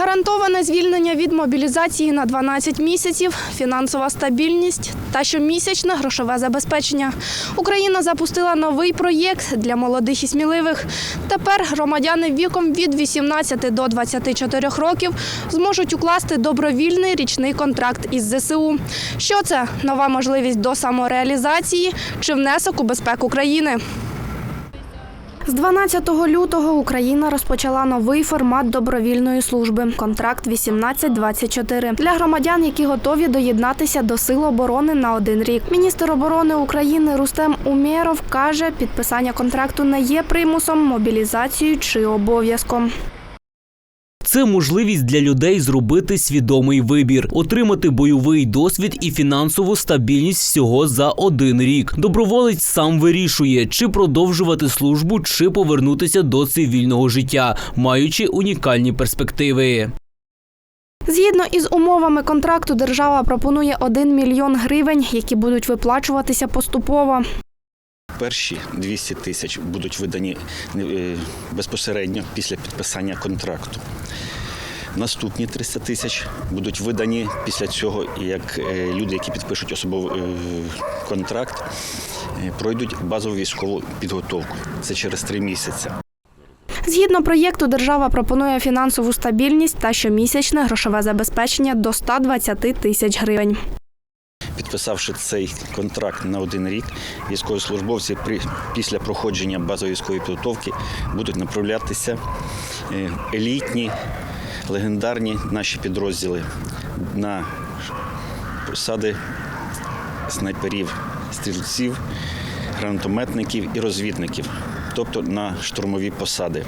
Гарантоване звільнення від мобілізації на 12 місяців, фінансова стабільність та щомісячне грошове забезпечення. Україна запустила новий проєкт для молодих і сміливих. Тепер громадяни віком від 18 до 24 років зможуть укласти добровільний річний контракт із ЗСУ. Що це? Нова можливість до самореалізації чи внесок у безпеку країни? З 12 лютого Україна розпочала новий формат добровільної служби контракт 18-24 для громадян, які готові доєднатися до сил оборони на один рік. Міністр оборони України Рустем Умєров каже, підписання контракту не є примусом, мобілізацією чи обов'язком. Це можливість для людей зробити свідомий вибір, отримати бойовий досвід і фінансову стабільність всього за один рік. Доброволець сам вирішує, чи продовжувати службу, чи повернутися до цивільного життя, маючи унікальні перспективи. Згідно із умовами контракту, держава пропонує 1 мільйон гривень, які будуть виплачуватися поступово. Перші 200 тисяч будуть видані е, безпосередньо після підписання контракту. Наступні 300 тисяч будуть видані після цього, як е, люди, які підпишуть особовий е, контракт, пройдуть базову військову підготовку. Це через три місяці. Згідно проєкту, держава пропонує фінансову стабільність та щомісячне грошове забезпечення до 120 тисяч гривень. Підписавши цей контракт на один рік, військовослужбовці при, після проходження базової військової підготовки будуть направлятися е, елітні, легендарні наші підрозділи на посади снайперів, стрільців, гранатометників і розвідників, тобто на штурмові посади.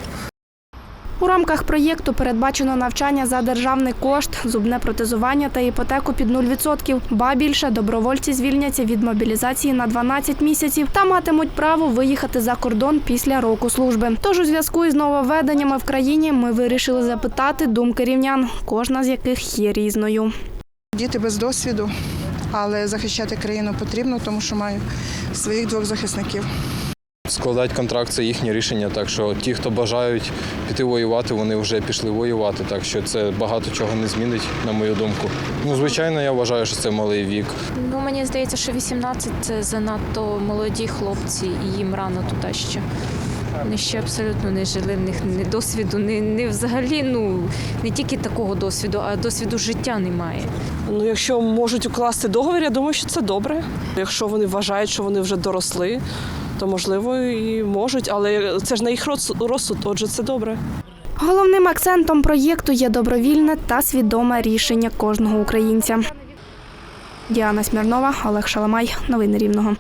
У рамках проєкту передбачено навчання за державний кошт, зубне протезування та іпотеку під 0%. Ба більше добровольці звільняться від мобілізації на 12 місяців та матимуть право виїхати за кордон після року служби. Тож у зв'язку із нововведеннями в країні ми вирішили запитати думки рівнян, кожна з яких є різною. Діти без досвіду, але захищати країну потрібно, тому що маю своїх двох захисників. Складати контракт це їхнє рішення. Так що ті, хто бажають піти воювати, вони вже пішли воювати. Так що це багато чого не змінить, на мою думку. Ну, звичайно, я вважаю, що це малий вік. Ну, мені здається, що 18 – це занадто молоді хлопці, і їм рано туди ще. Вони ще абсолютно не жили, в них ні досвіду, ні, ні взагалі, ну не тільки такого досвіду, а досвіду життя немає. Ну, якщо можуть укласти договір, я думаю, що це добре. Якщо вони вважають, що вони вже доросли, то можливо і можуть, але це ж на їх розсуд- отже, це добре. Головним акцентом проєкту є добровільне та свідоме рішення кожного українця. Діана Смірнова, Олег Шаламай. Новини Рівного.